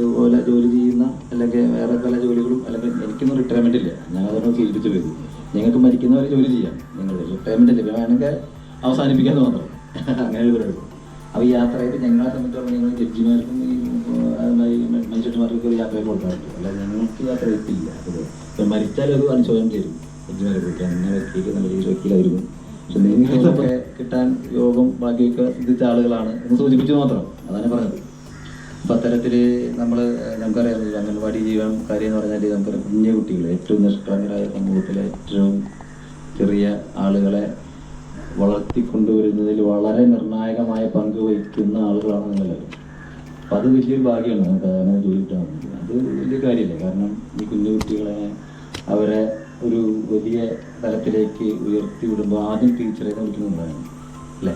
ഇതുപോലെ ജോലി ചെയ്യുന്ന അല്ലെങ്കിൽ വേറെ പല ജോലികളും അല്ലെങ്കിൽ എനിക്കൊന്നും റിട്ടയർമെന്റ് ഇല്ല. ഞാൻ അതൊന്നും സ്വീകരിച്ചു പോയത് ഞങ്ങൾക്ക് മരിക്കുന്നവരെ ജോലി ചെയ്യാം. നിങ്ങൾ റിട്ടയർമെന്റ് ഇല്ല വേണമെങ്കിൽ അവസാനിപ്പിക്കാൻ മാത്രം അങ്ങനെ ഒരു അപ്പോൾ ഈ യാത്രയിൽ ഞങ്ങളെ സംബന്ധിച്ചോളം ഞങ്ങൾ ജഡ്ജിമാർക്കും ഈ മനുഷ്യന്മാർക്കൊക്കെ ഒരു യാത്ര കൊടുക്കാറുണ്ട് അല്ല ഞങ്ങൾക്ക് യാത്ര എത്തില്ല അപ്പൊ മരിച്ചാൽ ഒരു അനുശോചനം ചെയ്യും ജഡ്ജിമാരെ പോയിട്ട് എന്നെ വ്യക്തിക്ക് നല്ല രീതിയിൽ വക്കീലായിരുന്നു പക്ഷെ നിങ്ങൾക്കൊക്കെ കിട്ടാൻ യോഗം ബാക്കിയൊക്കെ സിദ്ധിച്ച ആളുകളാണ് എന്ന് സൂചിപ്പിച്ചു മാത്രം. അതാണ് പറഞ്ഞത്. അപ്പൊ അത്തരത്തിൽ നമ്മൾ നമുക്കറിയാം അംഗൻവാടി ജീവനം കാര്യം എന്ന് പറഞ്ഞാൽ നമുക്കറിയാം കുഞ്ഞു കുട്ടികൾ ഏറ്റവും നിഷ്കളങ്കരായ സമൂഹത്തിലെ ഏറ്റവും ചെറിയ ആളുകളെ വളർത്തിക്കൊണ്ടുവരുന്നതിൽ വളരെ നിർണായകമായ പങ്ക് വഹിക്കുന്ന ആളുകളാണ് നിങ്ങളെല്ലാവരും അപ്പൊ അത് വലിയൊരു ഭാഗ്യമാണ് നമുക്ക് അങ്ങനെ ജോലി കിട്ടാൻ. അത് വലിയ കാര്യമില്ല? കാരണം ഈ കുഞ്ഞു കുട്ടികളെ അവരെ ഒരു വലിയ തലത്തിലേക്ക് ഉയർത്തി വിടുമ്പോൾ ആദ്യം ടീച്ചറെ വിളിക്കുന്നുണ്ടായിരുന്നു അല്ലേ?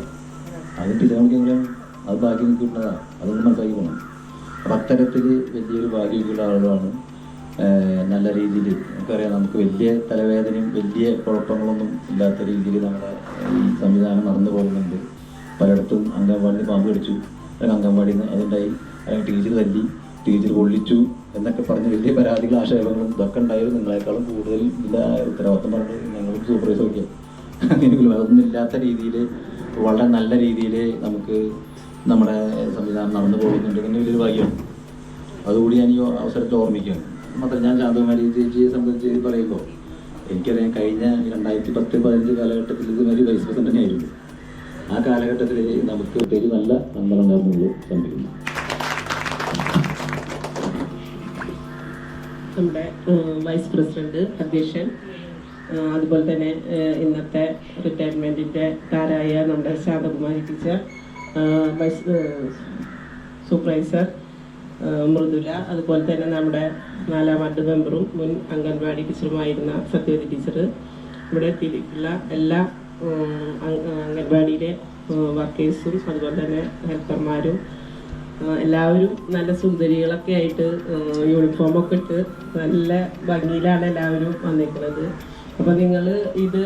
ആദ്യം ടീച്ചറെ വിളിക്കുമെങ്കിലും അത് ഭാഗ്യം നിൽക്കുന്നതാണ് അതൊന്നും മനസ്സിലാക്കി പോകണം അത്തരത്തിൽ വലിയൊരു ഭാഗ്യമുള്ള ആളുകളാണ്. നല്ല രീതിയിൽ നമുക്കറിയാം നമുക്ക് വലിയ തലവേദനയും വലിയ കുഴപ്പങ്ങളൊന്നും ഇല്ലാത്ത രീതിയിൽ നമ്മുടെ ഈ സംവിധാനം നടന്നു പോകുന്നുണ്ട്. പലയിടത്തും അംഗൻവാടിയിൽ പാമ്പ് കടിച്ചു അല്ലെങ്കിൽ അംഗൻവാടിയിൽ നിന്ന് അതുണ്ടായി അല്ലെങ്കിൽ ടീച്ചർ തല്ലി ടീച്ചർ കൊള്ളിച്ചു എന്നൊക്കെ പറഞ്ഞ് വലിയ പരാതികൾ ആക്ഷേപങ്ങളും ഇതൊക്കെ ഉണ്ടായത് നിങ്ങളെക്കാളും കൂടുതൽ ഇതിന്റെ ഉത്തരവാദിത്തം പറഞ്ഞിട്ട് ഞങ്ങൾക്ക് സൂപ്പർവൈസ് നോക്കിയാൽ അങ്ങനെ അതൊന്നും ഇല്ലാത്ത രീതിയിൽ വളരെ നല്ല രീതിയിൽ നമുക്ക് നമ്മുടെ സംവിധാനം നടന്നു പോകുന്നുണ്ട് പിന്നെ വലിയൊരു ഭാഗ്യമാണ് അതുകൂടി ഞാൻ ഈ അവസരത്തിൽ ഓർമ്മിക്കുകയാണ്. മാത്രം ഞാൻ ശാന്തകുമാരി ചേച്ചിയെ സംബന്ധിച്ച് പറയുമ്പോൾ എനിക്കറിയാം കഴിഞ്ഞ രണ്ടായിരത്തി പത്ത് പതിനഞ്ച് കാലഘട്ടത്തിൽ ഇതുമാതിരി വൈസ് പ്രസിഡന്റ് തന്നെയായിരുന്നു ആ കാലഘട്ടത്തിൽ നമുക്ക് പേര് നല്ല നമ്പർ ഉണ്ടായിരുന്നുള്ളൂ സംഭവിക്കുന്നു നമ്മുടെ വൈസ് പ്രസിഡന്റ് അധ്യക്ഷൻ അതുപോലെ തന്നെ ഇന്നത്തെ റിട്ടയർമെന്റിന്റെ താരായ നമ്മുടെ Shanthakumari teacher vice supervisor Mridula അതുപോലെ തന്നെ നമ്മുടെ നാലാം വാർഡ് മെമ്പറും മുൻ അംഗൻവാടി ടീച്ചറുമായിരുന്ന സത്യവതി ടീച്ചർ ഇവിടെ എത്തിയിട്ടുള്ള എല്ലാ അംഗൻവാടിയിലെ വർക്കേഴ്സും അതുപോലെ തന്നെ ഹെൽപ്പർമാരും എല്ലാവരും നല്ല സുന്ദരികളൊക്കെ ആയിട്ട് യൂണിഫോമൊക്കെ ഇട്ട് നല്ല ഭംഗിയിലാണ് എല്ലാവരും വന്നിരിക്കുന്നത് അപ്പൊ നിങ്ങൾ ഇത്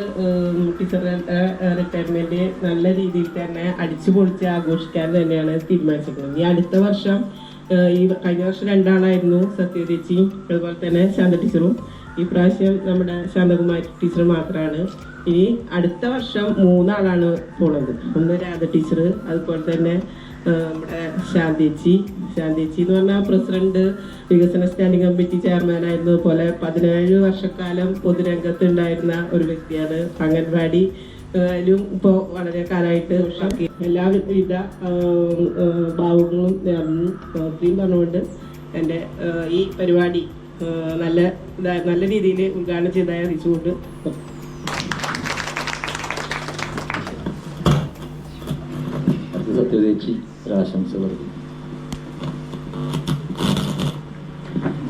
ടീച്ചറുടെ റിട്ടയർമെന്റ് നല്ല രീതിയിൽ തന്നെ അടിച്ചു പൊളിച്ച് ആഘോഷിക്കാൻ തന്നെയാണ് തീരുമാനിച്ചിരിക്കുന്നത്. ഈ അടുത്ത വർഷം ഈ കഴിഞ്ഞ വർഷം രണ്ടാളായിരുന്നു സത്യചേച്ചിയും അതുപോലെ തന്നെ ശാന്ത ടീച്ചറും. ഈ പ്രാവശ്യം നമ്മുടെ ശാന്തകുമാരി ടീച്ചർ മാത്രമാണ് ഇനി അടുത്ത വർഷം മൂന്നാളാണ് പോണത്. ഒന്ന് രാധ ടീച്ചർ അതുപോലെ തന്നെ നമ്മുടെ ശാന്തിച്ചി. ശാന്തിച്ചി എന്ന് പറഞ്ഞാൽ പ്രസിഡന്റ് വികസന സ്റ്റാൻഡിംഗ് കമ്മിറ്റി ചെയർമാൻ ആയിരുന്നത് പോലെ പതിനേഴ് വർഷക്കാലം പൊതുരംഗത്ത് ഉണ്ടായിരുന്ന ഒരു വ്യക്തിയാണ് അംഗൻവാടി ും. ഇപ്പോൾ വളരെ കാലമായിട്ട് എല്ലാവിധ ഭാവങ്ങളും നേർന്നു. ഇത്രയും പറഞ്ഞുകൊണ്ട് എന്റെ ഈ പരിപാടി നല്ല നല്ല രീതിയിൽ ഉദ്ഘാടനം ചെയ്തതായി അറിയിച്ചുകൊണ്ട് സത്യതേച്ചി ഒരാശംസ പറഞ്ഞു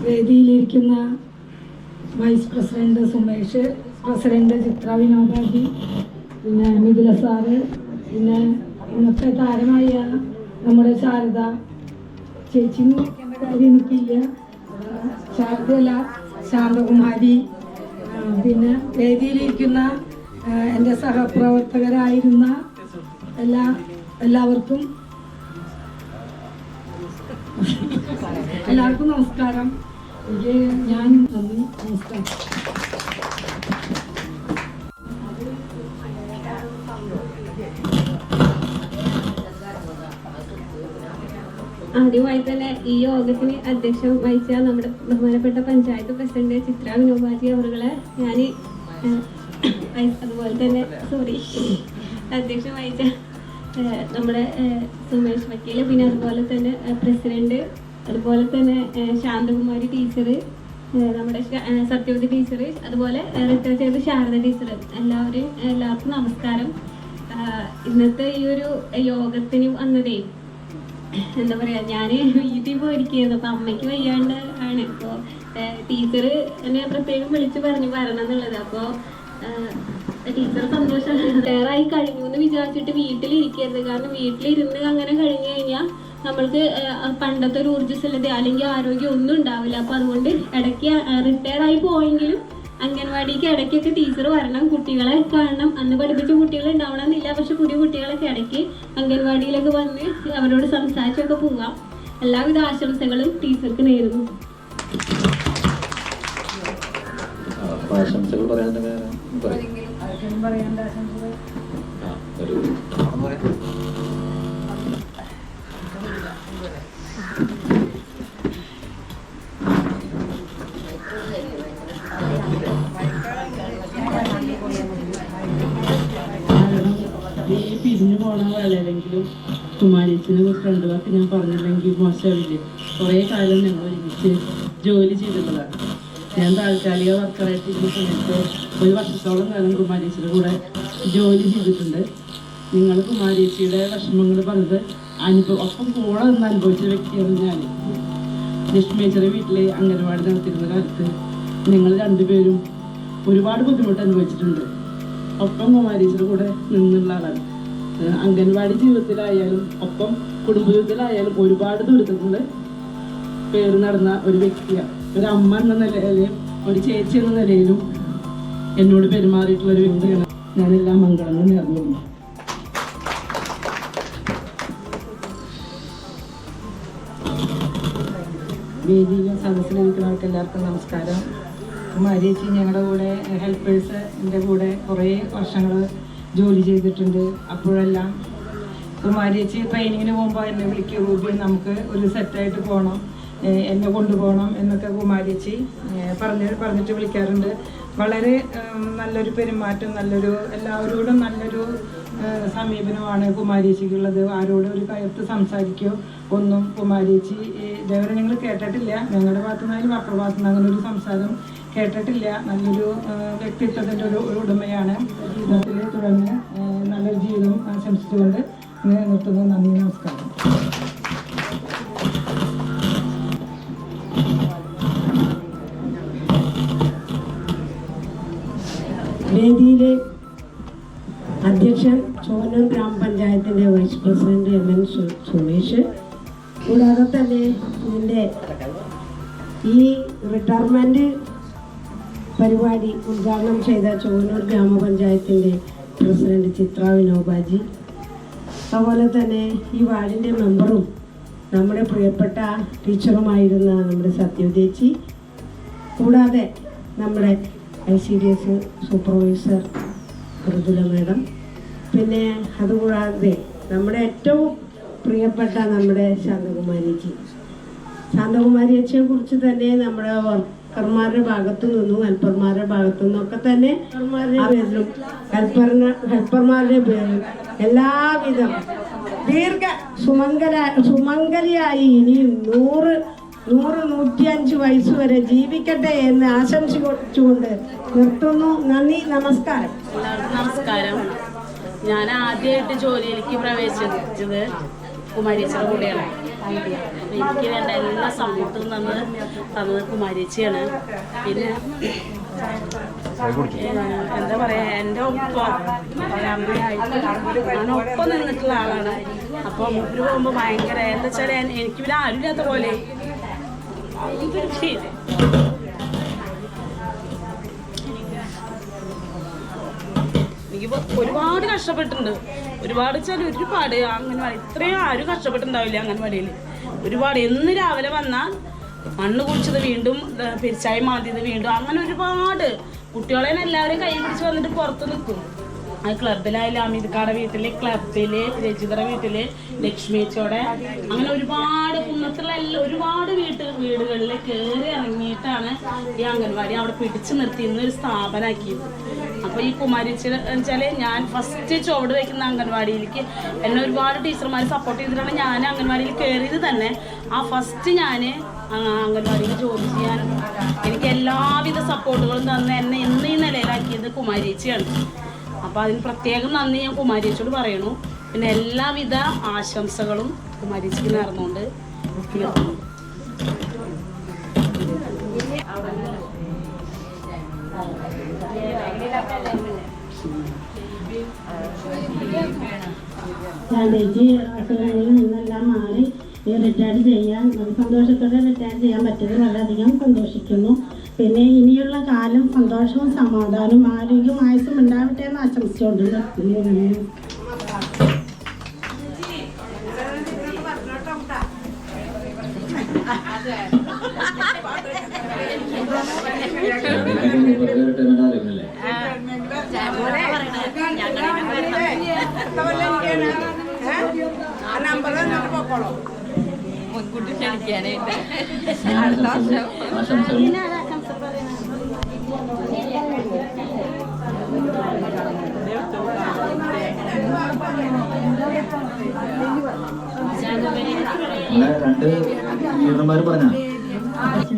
വേദിയിലിരിക്കുന്ന vice president Sumesh president Chitra Vinodaji പിന്നെ മിഥുല സാറ് പിന്നെ ഇന്നത്തെ താരമായ നമ്മുടെ ശാരദ ചേച്ചി എനിക്കില്ല ശാരദയല്ല ശാന്തകുമാരി. പിന്നെ വേദിയിലിരിക്കുന്ന എന്റെ സഹപ്രവർത്തകരായിരുന്ന എല്ലാ എല്ലാവർക്കും എല്ലാവർക്കും നമസ്കാരം. ഞാൻ നന്ദി. നമസ്കാരം. ആദ്യമായി തന്നെ ഈ യോഗത്തിന് അധ്യക്ഷം വഹിച്ച നമ്മുടെ ബഹുമാനപ്പെട്ട പഞ്ചായത്ത് പ്രസിഡന്റ് ചിത്ര വിനോബാജി അവറുകളെ ഞാൻ അതുപോലെ തന്നെ സോറി അധ്യക്ഷം വഹിച്ച നമ്മുടെ സുമേഷ് വക്കീൽ പിന്നെ അതുപോലെ തന്നെ പ്രസിഡന്റ് അതുപോലെ തന്നെ ശാന്തകുമാരി ടീച്ചർ നമ്മുടെ സത്യവതി ടീച്ചർ അതുപോലെ റിട്ടയർ ചെയ്ത ശാരദ ടീച്ചർ എല്ലാവരെയും എല്ലാവർക്കും നമസ്കാരം. ഇന്നത്തെ ഈ ഒരു യോഗത്തിന് വന്നതേ എന്താ പറയാ ഞാൻ വീട്ടിൽ പോയിരിക്കുന്നത് അപ്പൊ അമ്മയ്ക്ക് വയ്യാണ്ട് ആണ്. ഇപ്പോ ടീച്ചർ എന്നെ പ്രത്യേകം വിളിച്ചു പറഞ്ഞു വരണം എന്നുള്ളത്. അപ്പൊ ടീച്ചർ സന്തോഷം വേറായി കഴിഞ്ഞു എന്ന് വിചാരിച്ചിട്ട് വീട്ടിലിരിക്കരുത്. കാരണം വീട്ടിലിരുന്ന് അങ്ങനെ കഴിഞ്ഞു കഴിഞ്ഞാൽ നമ്മൾക്ക് പണ്ടത്തെ ഒരു ഊർജസ്വലത അല്ലെങ്കിൽ ആരോഗ്യം ഒന്നും ഉണ്ടാവില്ല. അപ്പൊ അതുകൊണ്ട് ഇടയ്ക്ക് റിട്ടയർ ആയി പോയെങ്കിലും അംഗൻവാടിക്ക് ഇടയ്ക്കൊക്കെ ടീച്ചർ വരണം. കുട്ടികളെ കാണണം. അന്ന് പഠിപ്പിച്ച കുട്ടികൾ ഉണ്ടാവണമെന്നില്ല പക്ഷെ പുതിയ കുട്ടികളൊക്കെ ഇടയ്ക്ക് അംഗൻവാടിയിലൊക്കെ വന്ന് അവരോട് സംസാരിച്ചൊക്കെ പോവാം. എല്ലാവിധ ആശംസകളും ടീച്ചർക്ക് നേരുന്നു. ആശംസകൾ പറയാനുണ്ടെങ്കിൽ പിരിഞ്ഞു പോണ വേളയിലെങ്കിലും കുമാരീച്ചിനെ കുറിച്ച് രണ്ടു വാക്ക് ഞാൻ പറഞ്ഞില്ലെങ്കിൽ മോശമാവില്ലേ? കുറേ കാലം ഞങ്ങൾ ഒരുമിച്ച് ജോലി ചെയ്തിട്ടുള്ളതാണ് ഞാൻ താൽക്കാലിക വർക്കറായിട്ട് ഈ സമയത്ത് ഒരു വർഷത്തോളം കാലം കുമാരീച്ചിയുടെ കൂടെ ജോലി ചെയ്തിട്ടുണ്ട്. നിങ്ങൾ കുമാരീച്ചിയുടെ വിഷമങ്ങൾ പറഞ്ഞത് അനുഭവം ഒപ്പം കൂടെ നിന്ന് അനുഭവിച്ച വ്യക്തിയാണ് ഞാൻ ലക്ഷ്മേശ്വരി വീട്ടിലെ അംഗനവാടി നടത്തിയിരുന്ന കാലത്ത് നിങ്ങൾ രണ്ടുപേരും ഒരുപാട് ബുദ്ധിമുട്ട് അനുഭവിച്ചിട്ടുണ്ട്. ഒപ്പം കുമാരീച്ചിയുടെ കൂടെ നിന്നുള്ള ആളാണ്. അംഗൻവാടി ജീവിതത്തിലായാലും ഒപ്പം കുടുംബ ജീവിതത്തിലായാലും ഒരുപാട് ദുരിതങ്ങൾ പേര് നടന്ന ഒരു വ്യക്തിയാണ്. ഒരു അമ്മ എന്ന നിലയിലും ഒരു ചേച്ചി എന്ന നിലയിലും എന്നോട് പെരുമാറിയിട്ടുള്ള ഒരു വ്യക്തിയാണ് ഞാൻ എല്ലാ മംഗളങ്ങളും നേർന്നു വേദിയിലും സദസ്സിലിരിക്കുന്നവർക്ക് എല്ലാവർക്കും നമസ്കാരം. മാരിയേച്ചി ഞങ്ങളുടെ കൂടെ ഹെൽപ്പേഴ്സിന്റെ കൂടെ കുറേ വർഷങ്ങൾ ജോലി ചെയ്തിട്ടുണ്ട്. അപ്പോഴെല്ലാം. മാരിയേച്ചി ട്രെയിനിങ്ങിന് പോകുമ്പോൾ എന്നെ വിളിക്കുക നമുക്ക് ഒരു സെറ്റായിട്ട് പോകണം എന്നെ കൊണ്ടുപോകണം എന്നൊക്കെ കുമാരിച്ചി പറഞ്ഞ് പറഞ്ഞിട്ട് വിളിക്കാറുണ്ട്. വളരെ നല്ലൊരു പെരുമാറ്റം നല്ലൊരു എല്ലാവരോടും നല്ലൊരു സമീപനമാണ് കുമാരീച്ചിക്കുള്ളത്. ആരോടും ഒരു കയർത്ത് സംസാരിക്കോ ഒന്നും കുമാരീച്ചി ഇതേവരെ നിങ്ങൾ കേട്ടിട്ടില്ല. ഞങ്ങളുടെ ഭാഗത്തു നിന്നായാലും അപ്പുറ ഭാഗത്തു നിന്ന് അങ്ങനെ ഒരു സംസാരം കേട്ടിട്ടില്ല. നല്ലൊരു വ്യക്തിത്വത്തിന്റെ ഒരു ഉടമയാണ്. ജീവിതത്തിൽ തുടർന്ന് നല്ലൊരു ജീവിതം ആശംസിച്ചുകൊണ്ട് നിർത്തുന്നു നന്ദി നമസ്കാരം. വേദിയിലെ അധ്യക്ഷൻ ചോനൂർ ഗ്രാമപഞ്ചായത്തിന്റെ vice president M N Sumesh. കൂടാതെ തന്നെ ഇതിന്റെ ഈ റിട്ടയർമെന്റ് പരിപാടി ഉദ്ഘാടനം ചെയ്ത ചോനൂർ ഗ്രാമപഞ്ചായത്തിന്റെ പ്രസിഡന്റ് ചിത്ര വിനോബാജി. അതുപോലെ തന്നെ ഈ വാർഡിന്റെ മെമ്പറും നമ്മുടെ പ്രിയപ്പെട്ട ടീച്ചറുമായിരുന്ന നമ്മുടെ സത്യോദേച്ചി കൂടാതെ നമ്മുടെ I C D S supervisor Mridula madam. പിന്നെ അതുകൂടാതെ നമ്മുടെ ഏറ്റവും പ്രിയപ്പെട്ട നമ്മുടെ ശാന്തകുമാരിജി ശാന്തകുമാരിയച്ചിയെ കുറിച്ച് തന്നെ നമ്മുടെ വർക്കർമാരുടെ ഭാഗത്തു നിന്നും ഹെൽപ്പർമാരുടെ ഭാഗത്തു നിന്നൊക്കെ തന്നെ ഹെൽപ്പർമാരുടെ പേരിലും ഹെൽപ്പറിന് ഹെൽപ്പർമാരുടെ പേരിലും എല്ലാവിധം ദീർഘ സുമംഗല സുമംഗലിയായി ഇനിയും നൂറ് നൂറ് നൂറ്റിയഞ്ച് വയസ്സ് വരെ ജീവിക്കട്ടെ എന്ന് ആശംസിച്ചുകൊണ്ട് നിർത്തുന്നു. നന്ദി നമസ്കാരം. നമസ്കാരം. ഞാൻ ആദ്യമായിട്ട് ജോലിയിലേക്ക് പ്രവേശിച്ചത് കുമാരീച്ചയുടെ കൂടെയാണ്. എനിക്ക് വേണ്ട എല്ലാ സപ്പോർട്ടും തന്നത് തന്നത് കുമാരീച്ചയാണ് പിന്നെ എന്താ പറയാ എന്റെ ഒപ്പം അമ്മയായിട്ട് ഞാൻ ഒപ്പം നിന്നിട്ടുള്ള ആളാണ്. അപ്പം മൂപ്പര് പോകുമ്പോൾ ഭയങ്കര എന്താ വെച്ചാൽ എനിക്ക് പിന്നെ ആരുമില്ലാത്ത പോലെ ഒരുപാട് കഷ്ടപ്പെട്ടിട്ടുണ്ട്. ഒരുപാട് വെച്ചാൽ ഒരുപാട് അംഗൻവാടി ഇത്രയും ആരും കഷ്ടപ്പെട്ടുണ്ടാവില്ല അംഗൻവാടിയിൽ ഒരുപാട് എന്ന് രാവിലെ വന്നാൽ മണ്ണ് കുടിച്ചത് വീണ്ടും പെരിച്ചായി മാന്തിയത് വീണ്ടും. അങ്ങനെ ഒരുപാട് കുട്ടികളെ എല്ലാവരും കൈ പിടിച്ച് വന്നിട്ട് പുറത്ത് നിൽക്കും. അത് ക്ലബിലായാലും കാട വീട്ടിൽ ക്ലബിൽ രജിതറ വീട്ടിൽ ലക്ഷ്മിയച്ചോടെ അങ്ങനെ ഒരുപാട് കുന്നത്തുള്ള എല്ലാ ഒരുപാട് വീട്ട് വീടുകളിൽ കയറി ഇറങ്ങിയിട്ടാണ് ഈ അംഗൻവാടി അവിടെ പിടിച്ചു നിർത്തി ഒരു സ്ഥാപനമാക്കിയത് അപ്പോൾ ഈ കുമാരിച്ച് വെച്ചാൽ ഞാൻ ഫസ്റ്റ് ചുവട് വെക്കുന്ന അംഗൻവാടിയിലേക്ക് എന്നെ ഒരുപാട് ടീച്ചർമാർ സപ്പോർട്ട് ചെയ്തിട്ടാണ് ഞാൻ അംഗൻവാടിയിൽ കയറിയത് തന്നെ. ആ ഫസ്റ്റ് ഞാൻ അംഗൻവാടിയിൽ ജോലി ചെയ്യാൻ എനിക്ക് എല്ലാവിധ സപ്പോർട്ടുകളും തന്ന് എന്നെ ഇന്ന് ഈ നിലയിലാക്കിയത് കുമാരിച്ചയാണ് അപ്പോൾ അതിന് പ്രത്യേകം നന്ദി ഞാൻ കുമാരിച്ചോട് പറയണു. പിന്നെ എല്ലാവിധ ആശംസകളും കുമാരിച്ചിക്ക് നിന്നെല്ലാം മാറി. റിട്ടയർ ചെയ്യാൻ സന്തോഷത്തോടെ റിട്ടയർ ചെയ്യാൻ പറ്റിയത് വളരെയധികം സന്തോഷിക്കുന്നു. പിന്നെ ഇനിയുള്ള കാലം സന്തോഷവും സമാധാനവും ആരോഗ്യവും ആയുസും ഉണ്ടാവട്ടെ എന്ന് ആശംസിച്ചുകൊണ്ട് നമ്പർ ഞാൻ പോക്കോളൂ മുൻകൂട്ടി ക്ഷണിക്കാനായിട്ട്. അടുത്ത വർഷം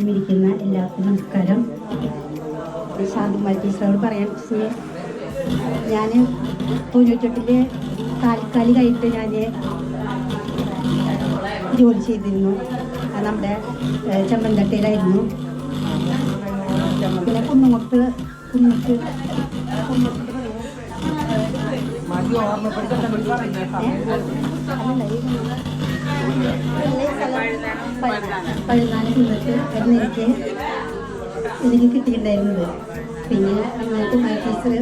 ഇരിക്കുന്ന എല്ലാവർക്കും നമസ്കാരം. ശാന്തുമാരി ടീച്ചറോട് പറയാൻ ഞാൻ തൊണ്ണൂറ്റെട്ടിൽ താൽക്കാലികമായിട്ട് ഞാൻ ജോലി ചെയ്തിരുന്നു. അത് നമ്മുടെ ഏഹ്, പിന്നെ പിന്നെ കുന്നമുട്ട് കുന്നത്ത് പതിനാല് കുന്നത്ത് ആയിരുന്നു എനിക്ക് എനിക്ക് കിട്ടിയിട്ടുണ്ടായിരുന്നത്. പിന്നെ കുമാരി ടീച്ചർ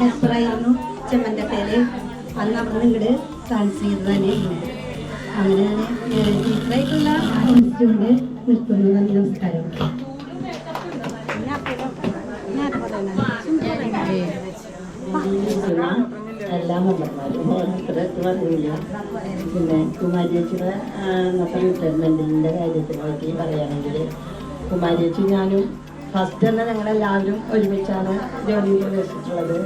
ഹെൽപ്പറായിരുന്നു ചെമ്മന്തട്ടയിൽ അന്ന് അവിടെ നിന്ന് ഇങ്ങോട്ട് ട്രാൻസ്ഫർ ചെയ്തത് തന്നെയാണ്. അങ്ങനെയാണ് ടീച്ചറായിട്ടുള്ള ഇൻസ്റ്റിറ്റ്യൂട്ട് നിർത്തുന്നു നന്ദി നമസ്കാരം. എല്ലാ മെമ്പർമാരും ഓരോരുത്തരെ പറഞ്ഞില്ല. പിന്നെ കുമാരിയച്ചിയുടെ അന്നത്തെ റിട്ടയർമെന്റിന്റെ കാര്യത്തിനെ പറ്റി പറയുകയാണെങ്കിൽ കുമാരിയച്ചി ഞാനും ഫസ്റ്റ് തന്നെ ഞങ്ങളെല്ലാവരും ഒരുമിച്ചാണ് ജോലിയിൽ പ്രവേശിച്ചിട്ടുള്ളത്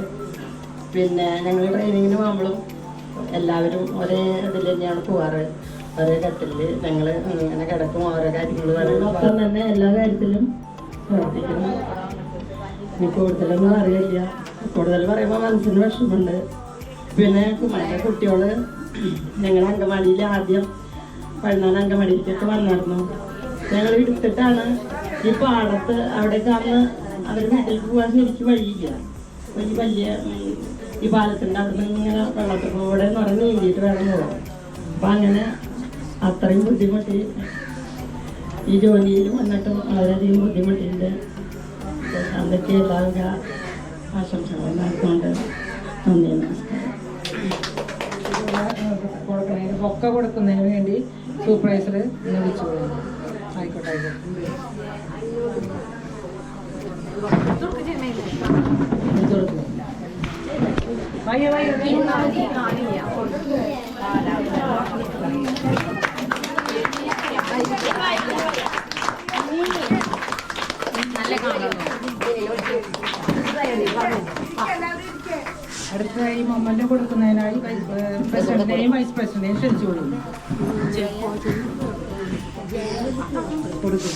പിന്നെ ഞങ്ങൾ ട്രെയിനിങ്ങിന് പോകുമ്പോഴും എല്ലാവരും ഒരേ ഇതിൽ തന്നെയാണ് പോവാറ്. ഒരേ കട്ടിലിൽ ഞങ്ങൾ ഇങ്ങനെ കിടക്കും ഓരോ കാര്യങ്ങൾ ഒപ്പം തന്നെ എല്ലാ കാര്യത്തിലും പ്രവർത്തിക്കുന്നു എനിക്ക് കൂടുതലൊന്നും അറിയില്ല. കൂടുതൽ പറയുമ്പോൾ മനസ്സിന് വിഷമമുണ്ട്. പിന്നെ കുമാരന്റെ കുട്ടികൾ ഞങ്ങൾ അങ്കമാടിയിൽ ആദ്യം പതിനാല് അങ്കമാടിയിലേക്കൊക്കെ വന്നായിരുന്നു. ഞങ്ങൾ എടുത്തിട്ടാണ് ഈ പാടത്ത് അവിടെ അന്ന് അവർ വീട്ടിലേക്ക് പോകാൻ ശരിക്കും വഴിയില്ല. ഈ വലിയ ഈ പാലത്തിന്റെ അവിടെ നിന്ന് ഇങ്ങനെ വെള്ളത്തിൽ കൂടെ പറഞ്ഞ് നീന്തിയിട്ട് വേണം പോകാം അപ്പം അങ്ങനെ അത്രയും ബുദ്ധിമുട്ടി. ഈ ജോലിയിൽ വന്നിട്ടും വളരെയധികം ബുദ്ധിമുട്ടിന്റെ അതൊക്കെ എല്ലാവരും ആശംസകളും നൽകുന്നുണ്ട് നന്ദി. നമസ്കാരം കൊടുക്കുന്നതിന് വേണ്ടി സൂപ്പർവൈസർ വിളിച്ചു പോകുന്നു ആയിക്കോട്ടെ ആയിക്കോട്ടെ. നല്ല കൊടുക്കുന്നു. അടുത്തതായി മൊമ്മന്റ് കൊടുക്കുന്നതിനായി പ്രസിഡന്റിനെയും വൈസ് പ്രസിഡന്റിനെയും ക്ഷണിച്ചു കൊടുക്കും കൊടുക്കും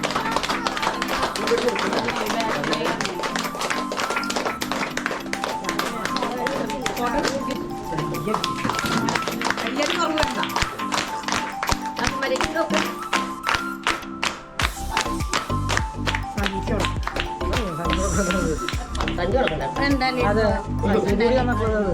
വന്നപ്പോഴത്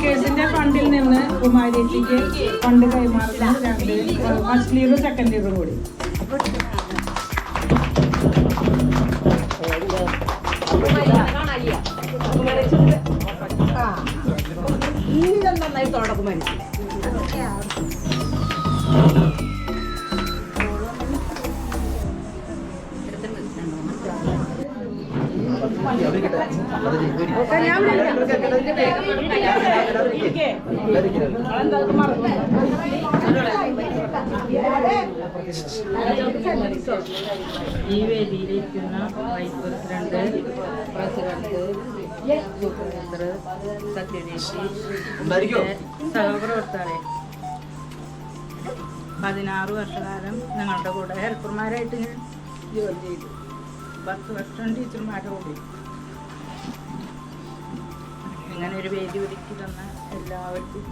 കേസിന്റെ ഫണ്ടിൽ നിന്ന് കുമാരിക്ക് ഫണ്ട് കൈമാറുന്ന രണ്ട് ഫസ്റ്റ് ലീവ് സെക്കൻഡ് ലീവ് കൂടി ഈ വേദിയിലിരിക്കുന്ന വൈസ് പ്രസിഡന്റ് പ്രസിഡന്റ് സൂപ്പർവൈസർ സത്യദേശി സഹപ്രവർത്തകരെ. പതിനാറ് വർഷകാലം ഞങ്ങളുടെ കൂടെ ഹെൽപ്പർമാരായിട്ട് ഞാൻ ജോലി ചെയ്തു. പത്ത് വർഷം ടീച്ചർമാരുടെ കൂടെ. ഇങ്ങനെ ഒരു വേദി ഒരുക്കി തന്ന എല്ലാവർക്കും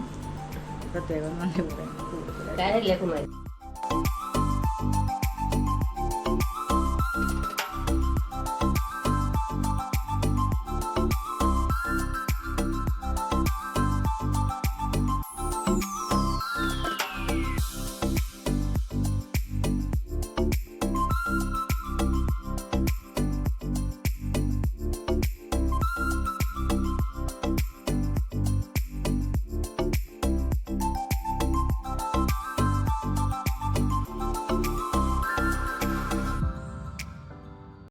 പ്രത്യേകം നന്ദി പറയാം കൂടുതലായിട്ട്